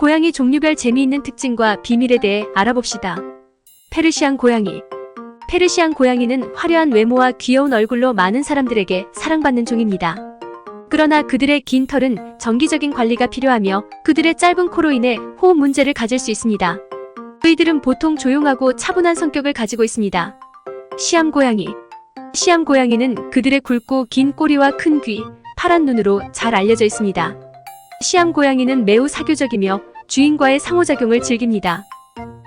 고양이 종류별 재미있는 특징과 비밀에 대해 알아봅시다. 페르시안 고양이. 페르시안 고양이는 화려한 외모와 귀여운 얼굴로 많은 사람들에게 사랑받는 종입니다. 그러나 그들의 긴 털은 정기적인 관리가 필요하며 그들의 짧은 코로 인해 호흡 문제를 가질 수 있습니다. 이들은 보통 조용하고 차분한 성격을 가지고 있습니다. 시암 고양이. 시암 고양이는 그들의 굵고 긴 꼬리와 큰 귀, 파란 눈으로 잘 알려져 있습니다. 시암 고양이는 매우 사교적이며 주인과의 상호작용을 즐깁니다.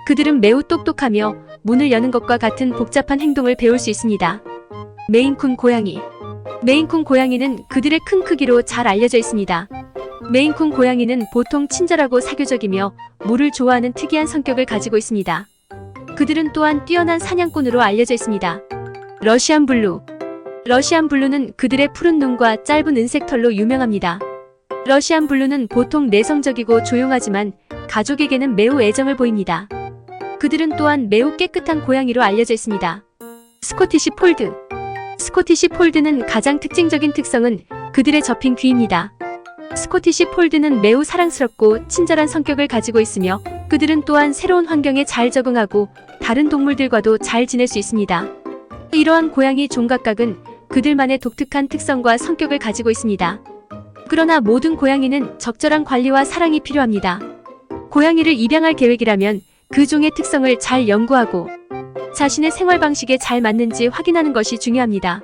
그들은 매우 똑똑하며 문을 여는 것과 같은 복잡한 행동을 배울 수 있습니다. 메인쿤 고양이. 메인쿤 고양이는 그들의 큰 크기로 잘 알려져 있습니다. 메인쿤 고양이는 보통 친절하고 사교적이며 물을 좋아하는 특이한 성격을 가지고 있습니다. 그들은 또한 뛰어난 사냥꾼으로 알려져 있습니다. 러시안 블루. 러시안 블루는 그들의 푸른 눈과 짧은 은색 털로 유명합니다. 러시안 블루는 보통 내성적이고 조용하지만 가족에게는 매우 애정을 보입니다. 그들은 또한 매우 깨끗한 고양이로 알려져 있습니다. 스코티시 폴드. 스코티시 폴드는 가장 특징적인 특성은 그들의 접힌 귀입니다. 스코티시 폴드는 매우 사랑스럽고 친절한 성격을 가지고 있으며 그들은 또한 새로운 환경에 잘 적응하고 다른 동물들과도 잘 지낼 수 있습니다. 이러한 고양이 종각각은 그들만의 독특한 특성과 성격을 가지고 있습니다. 그러나 모든 고양이는 적절한 관리와 사랑이 필요합니다. 고양이를 입양할 계획이라면 그 종의 특성을 잘 연구하고 자신의 생활 방식에 잘 맞는지 확인하는 것이 중요합니다.